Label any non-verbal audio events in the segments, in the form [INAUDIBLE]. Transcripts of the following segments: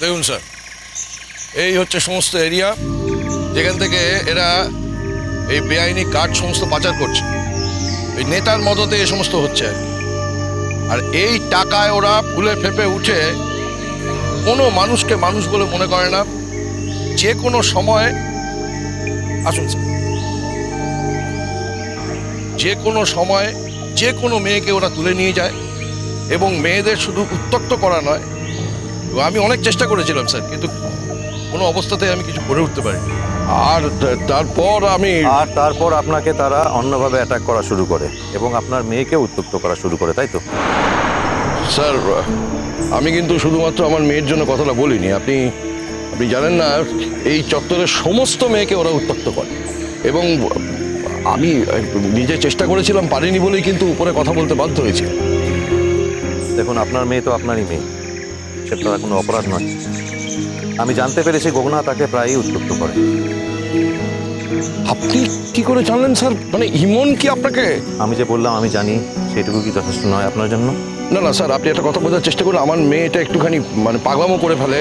দেখুন স্যার, এই হচ্ছে সমস্ত এরিয়া, যেখান থেকে এরা এই বেআইনি কার্ড সমস্ত পাচার করছে। এই নেতার মদতে এ সমস্ত হচ্ছে। আর এই টাকায় ওরা ফুলে ফেপে উঠে কোনো মানুষকে মানুষ বলে মনে করে না। যে কোনো সময়, আসুন স্যার। যে কোনো সময় যে কোনো মেয়েকে ওরা তুলে নিয়ে যায় এবং মেয়েদের শুধু উত্তক্ত করা নয় আমি অনেক চেষ্টা করেছিলাম স্যার কিন্তু কোনো অবস্থাতে আমি কিছু করে উঠতে পারি আর তারপর আমি আর তারপর আপনাকে তারা অন্যভাবে অ্যাটাক করা শুরু করে এবং আপনার মেয়েকে উত্তক্ত করা শুরু করে তাই তো? স্যার আমি কিন্তু শুধুমাত্র আমার মেয়ের জন্য কথাটা বলিনি। আপনি আপনি জানেন না এই চত্বরের সমস্ত মেয়েকে ওরা উত্তপ্ত করে। এবং আমি নিজে চেষ্টা করেছিলাম পারিনি বলেই কিন্তু উপরে কথা বলতে বাধ্য হয়েছি। দেখুন আপনার মেয়ে তো আপনারই মেয়ে। তার কোনো অপরাধ নয়। আমি জানতে পেরেছি গগনা তাকে প্রায়ই উত্তক্ত করে। আপনি কি করে জানলেন স্যার? মানে ইমন কি আপনাকে? আমি যে বললাম আমি জানি সেটুকু কি যথেষ্ট নয় আপনার জন্য? না না স্যার আপনি একটা কথা বোঝার চেষ্টা করুন। আমার মেয়েটা একটুখানি মানে পাগলামো করে ফেলে।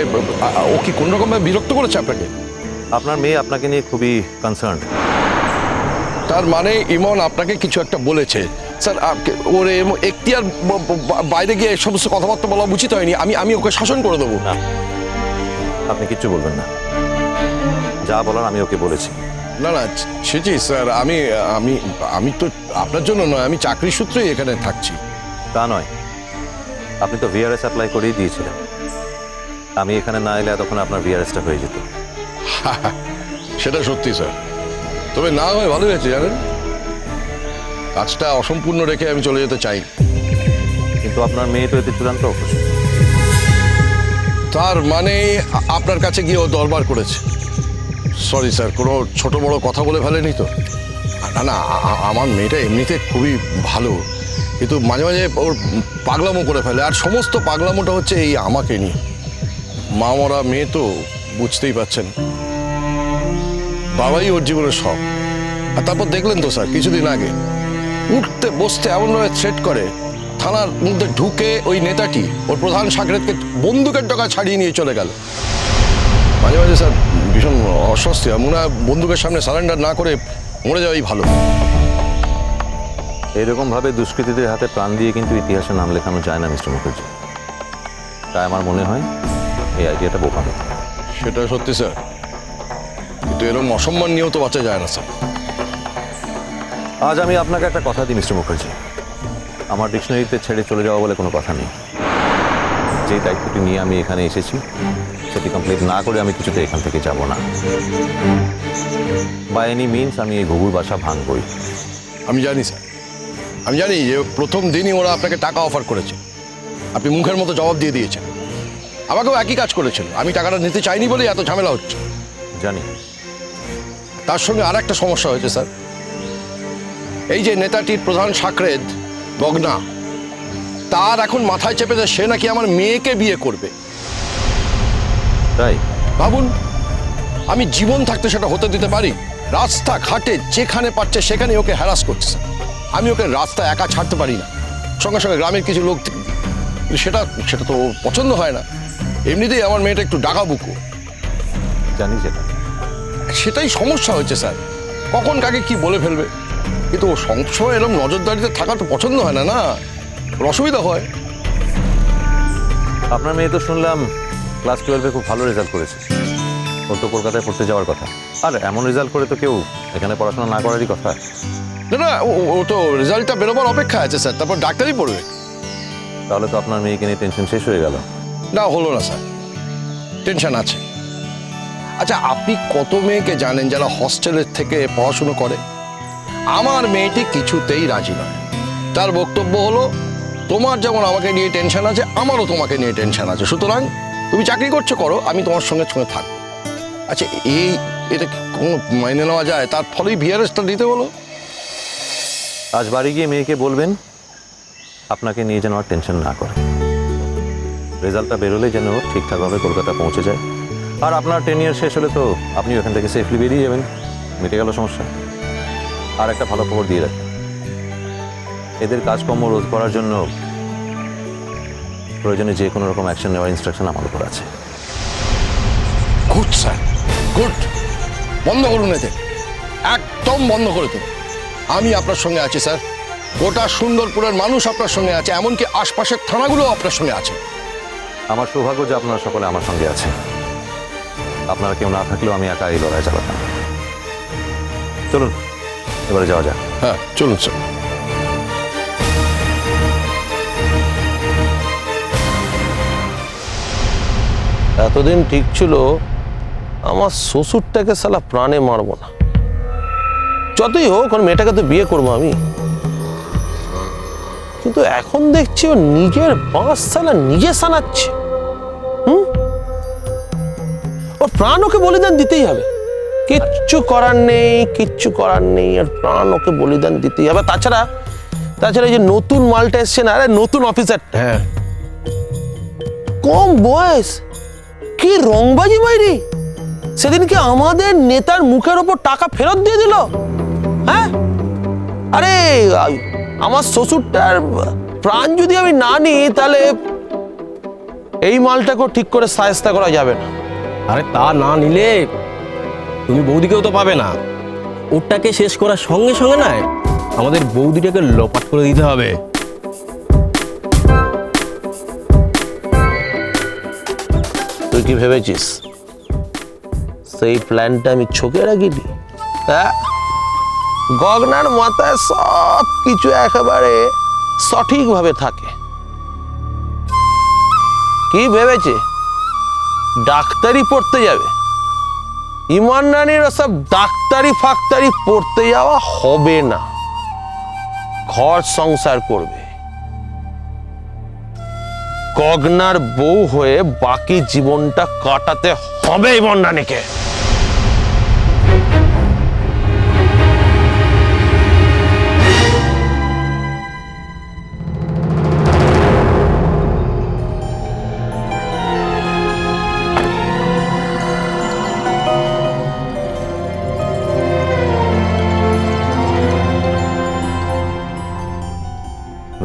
ও কি কোনোরকমভাবে বিরক্ত করেছে আপনাকে? আপনার মেয়ে আপনাকে নিয়ে খুবই কনসার্ন তার মানে ইমন আপনাকে কিছু একটা বলেছে। স্যার ওর এখতিয়ার বাইরে গিয়ে সমস্ত কথাবার্তা বলা উচিত হয়নি। আমি আমি ওকে শাসন করে দেবো। না আপনি কিচ্ছু বলবেন না। যা বলার আমি ওকে বলেছি। না না সেটি স্যার আমি আমি আমি তো আপনার জন্য নয় আমি চাকরি সূত্রেই এখানে থাকছি। তা নয়। আপনি তো ভিআরএস অ্যাপ্লাই করেই দিয়েছিলেন। আমি এখানে না এলে তখন আপনার ভিআরএসটা হয়ে যেত। [LAUGHS] সেটা সত্যি স্যার। তবে না হয় ভালো হয়েছে জানেন? কাজটা অসম্পূর্ণ রেখে আমি চলে যেতে চাই। কিন্তু আপনার মেয়ে তো এতে চূড়ান্ত তার মানে আপনার কাছে গিয়ে ও দরবার করেছে। সরি স্যার কোনো ছোট বড় কথা বলে ফেলেনি তো? না না আমার মেয়েটা এমনিতে খুবই ভালো। কিন্তু মাঝে মাঝে ওর পাগলামো করে ফেলে। আর সমস্ত পাগলামোটা হচ্ছে এই আমাকে নিয়ে। মা মরা মেয়ে তো বুঝতেই পাচ্ছেন বাবাই ওর জীবনের সব আর তারপর দেখলেন তো স্যার কিছুদিন আগে। উঠতে বসতে এমনভাবে থ্রেট করে থানার মধ্যে ঢুকে ওই নেতাটি ওর প্রধান সাকরেতকে বন্দুকের টাকা ছাড়িয়ে নিয়ে চলে গেল। মাঝে মাঝে স্যার ভীষণ অস্বস্তি হয়। মনে হয় বন্দুকের সামনে সারেন্ডার না করে মরে যাওয়াই ভালো। এরকম ভাবে দুষ্কৃতীদের হাতে প্রাণ দিয়ে কিন্তু ইতিহাসে নাম লেখানো যায় না মিস্টার মুখার্জি। তাই আমার মনে হয় এই আইডিয়াটা বোকানো সেটা সত্যি স্যার। কিন্তু এরকম অসম্মান নিয়েও তো বাঁচা যায় না স্যার। আজ আমি আপনাকে একটা কথা দিই মিস্টার মুখার্জি। আমার ডিকশনারিতে ছেড়ে চলে যাওয়া বলে কোনো কথা নেই। যেই দায়িত্বটি নিয়ে আমি এখানে এসেছি সেটি কমপ্লিট না করে আমি কিছুতে এখান থেকে যাব না। বাই এনি মিনস আমি এই ঘুঘুর বাসা ভাঙবই। আমি জানি স্যার। আমি জানি যে প্রথম দিনই ওরা আপনাকে টাকা অফার করেছে। আপনি মুখের মতো জবাব দিয়ে দিয়েছেন। আমাকেও একই কাজ করেছিল আমি টাকাটা নিতে চাইনি বলেই এত ঝামেলা হচ্ছে। জানি। তার সঙ্গে আর একটা সমস্যা হয়েছে স্যার। এই যে নেতাটির প্রধান সাকরেদ গগনা তার এখন মাথায় চেপে চেপেছে সে নাকি আমার মেয়েকে বিয়ে করবে। তাই? ভাবুন আমি জীবন থাকতে সেটা হতে দিতে পারি? রাস্তা ঘাটে যেখানে পাচ্ছে সেখানে ওকে হ্যারাস করছে আমি ওকে রাস্তা একা ছাড়তে পারি না। সঙ্গে সঙ্গে গ্রামের কিছু লোক সেটা সেটা তো পছন্দ হয় না। এমনিতেই আমার মেয়েটা একটু ডাকাবুকো। জানি সেটা। সেটাই সমস্যা হয়েছে স্যার। কখন কাকে কি বলে ফেলবে? কিন্তু ও সবসময় এরকম নজরদারিতে থাকা তো পছন্দ হয় না না? অসুবিধা হয়? আপনার মেয়ে তো শুনলাম ক্লাস টুয়েলভে খুব ভালো রেজাল্ট করেছে। ওর তো কলকাতায় পড়তে যাওয়ার কথা। আর এমন রেজাল্ট করে তো কেউ এখানে পড়াশোনা না করারই কথা। না না ও- ও- ও তো রেজাল্টটা বেরোবার অপেক্ষা আছে স্যার। তারপর ডাক্তারই পড়বে। তাহলে তো আপনার মেয়েকে নিয়ে টেনশন শেষ হয়ে গেল। না হলো না স্যার। টেনশন আছে। আচ্ছা আপনি কত মেয়েকে জানেন যারা হস্টেলের থেকে পড়াশুনো করে? আমার মেয়েটি কিছুতেই রাজি নয়। তার বক্তব্য হলো, তোমার যেমন আমাকে নিয়ে টেনশন আছে, আমারও তোমাকে নিয়ে টেনশন আছে। সুতরাং তুমি চাকরি করছ, করো, আমি তোমার সঙ্গে সঙ্গে থাকব। আচ্ছা এই, এটা কোনো মাইনে নেওয়া যায়? তার ফলেই ভিআরএসটা দিতে বলো আজ বাড়ি গিয়ে মেয়েকে বলবেন, আপনাকে নিয়ে যেন আর টেনশন না করে। রেজাল্টটা বেরোলে যেন ঠিকঠাকভাবে কলকাতা পৌঁছে যায়। আর আপনার টেন ইয়ার শেষ হলে তো আপনি ওখান থেকে সেফলি বেরিয়ে যাবেন। মিটে গেল সমস্যা। আর একটা ভালো খবর দিয়ে রাখেন এদের কাজকর্ম রোধ করার জন্য প্রয়োজনে যে কোনো রকম অ্যাকশন নেওয়ার ইনস্ট্রাকশন আমার উপর আছে। গুড স্যার গুড বন্ধ করুন এতে একদম বন্ধ করে দেন। আমি আপনার সঙ্গে আছি স্যার গোটা সুন্দরপুরের মানুষ আপনার সঙ্গে আছে এমনকি আশপাশের থানাগুলো আপনার সঙ্গে আছে। আমার সৌভাগ্য যে আপনারা সকলে আমার সঙ্গে আছেন। আপনারা কেউ না থাকলেও আমি একা এই লড়াই চালাতাম। চলুন এবারে যাওয়া যাক। হ্যাঁ চলুন স্যার। এতদিন ঠিক ছিল আমার শ্বশুরটাকে সালা প্রাণে মারবো না। যতই হোক ওর মেয়েটাকে তো বিয়ে করব আমি। কিন্তু এখন দেখছি ও নিজের বাঁশ সালা নিজে সানাচ্ছে প্রাণ ওকে বলিদান দিতেই হবে। কিচ্ছু করার নেই কিচ্ছু করার নেই আর প্রাণ ওকে বলিদান দিতেই হবে। তাছাড়া তাছাড়া এই যে নতুন মালটা এসছে না আরে নতুন অফিসার হ্যাঁ। কম বয়স। কি রংবাজি মাইরি। সেদিনকে আমাদের নেতার মুখের ওপর টাকা ফেরত দিয়ে দিল। হ্যাঁ? আরে আমার শ্বশুরটার প্রাণ যদি আমি না নিই তাহলে এই মালটাকেও ঠিক করে সায়স্তা করা যাবে না। আরে তা না নিলে তুমি বৌদিকেও তো পাবে না। ওটাকে শেষ করার সঙ্গে সঙ্গে না আমাদের বৌদিটাকে লোপাট করে দিতে হবে। তুই কি ভেবেছিস? সেই প্ল্যানটা আমি ছকে রাখিনি? হ্যাঁ? গগনার মাথায় সব কিছু একেবারে সঠিকভাবে থাকে। কি ভেবেছে ডাক্তারি পড়তে যাবে। ইমান রানীর সব ডাক্তারি ফাক্তারি পড়তে যাওয়া হবে না। ঘর সংসার করবে। গগনার বউ হয়ে বাকি জীবনটা কাটাতে হবে ইমন বন্যানীকে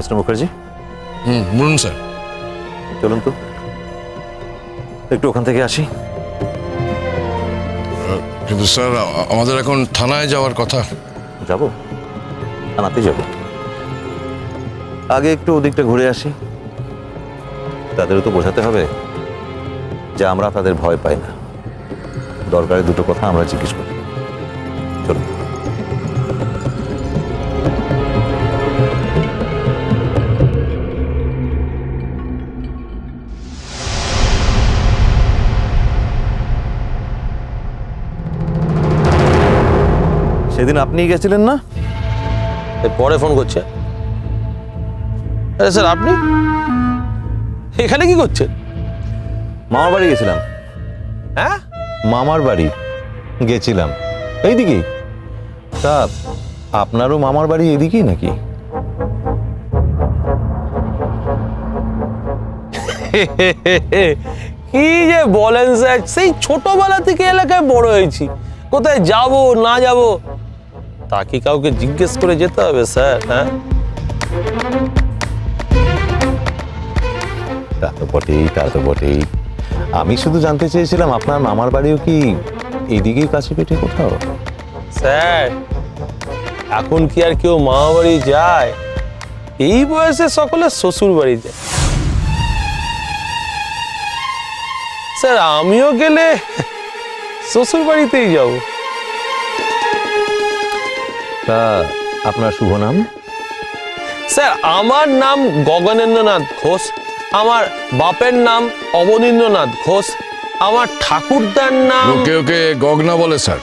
মিস্টার মুখার্জি? হুম বলুন স্যার। চলুন তো। একটু ওখান থেকে আসি। কিন্তু স্যার আমাদের এখন থানায় যাওয়ার কথা। যাব? থানাতে যাব। আগে একটু ওদিকটা ঘুরে আসি। তাদেরও তো বোঝাতে হবে যে আমরা তাদের ভয় পাই না। দরকারে দুটো কথা আমরা জিজ্ঞেস করি। চলুন। সেদিন আপনিই গেছিলেন না? পরে ফোন করছে। আরে স্যার আপনি? এখানে কি করছেন? মামার বাড়ি গেছিলাম। হ্যাঁ? মামার বাড়ি গেছিলাম। এইদিকেই। তা আপনারও মামার বাড়ি এদিকেই নাকি? [LAUGHS] কি যে বলেন স্যার সেই ছোটবেলা থেকে এলাকায় বড় হয়েছি। কোথায় যাব না যাব তা কি কাউকে জিজ্ঞেস করে যেতে হবে স্যার হ্যাঁ? তা তো বটেই তা তো বটেই। আমি শুধু জানতে চেয়েছিলাম আপনার মামার বাড়িও কি এইদিকেই কাছে পেটে কোথাও? স্যার এখন কি আর কেউ মামা বাড়ি যায়? এই বয়সে সকলে শ্বশুর বাড়ি যায়। স্যার আমিও গেলে শ্বশুর বাড়িতেই যাব। তা আপনার শুভ নাম? স্যার আমার নাম গগনেন্দ্রনাথ ঘোষ। আমার বাপের নাম অবনীন্দ্রনাথ ঘোষ। আমার ঠাকুরদার নাম ওকে ওকে গগনা বলে স্যার।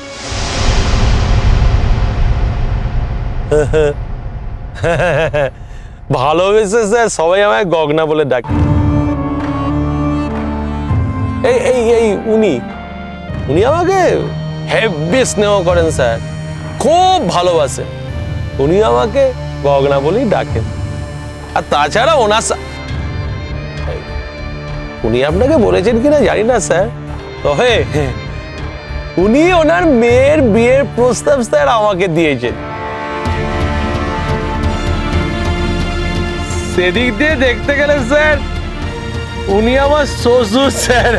[LAUGHS] ভালোবেসে স্যার। সবাই আমায় গগনা বলে ডাকে। এই এই এই উনি। উনি আমাকে হেভি স্নেহ করেন স্যার। খুব ভালোবাসেন উনি আমাকে গগনা বলেই ডাকেন। আর তাছাড়া ওনার উনি আপনাকে বলেছেন কিনা জানি না, স্যার। তবে উনি ওনার মেয়ের বিয়ের প্রস্তাব, স্যার, আমাকে দিয়েছেন। সেদিক দিয়ে দেখতে গেলে, স্যার, উনি আমার শ্বশুর, স্যার।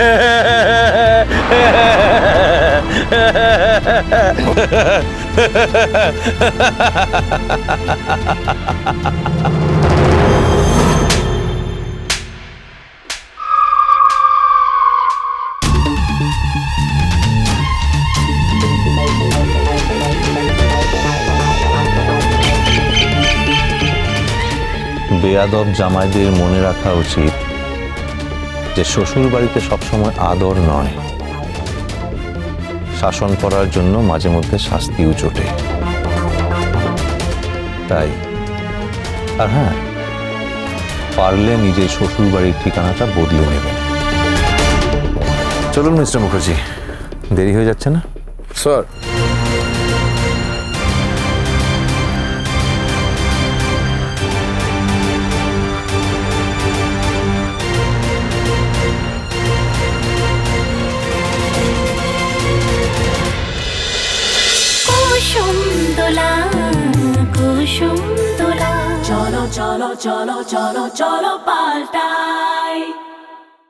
বেয়াদব জামাইদের মনে রাখা উচিত যে শ্বশুর বাড়িতে সবসময় আদর নয় শাসন করার জন্য মাঝে মধ্যে শাস্তিও জোটে। তাই, আর হ্যাঁ পারলে নিজের শ্বশুর বাড়ির ঠিকানাটা বদলে নেবেন চলুন মিস্টার মুখার্জি, দেরি হয়ে যাচ্ছে না? স্যার চলো চলো চলো পাল্টাই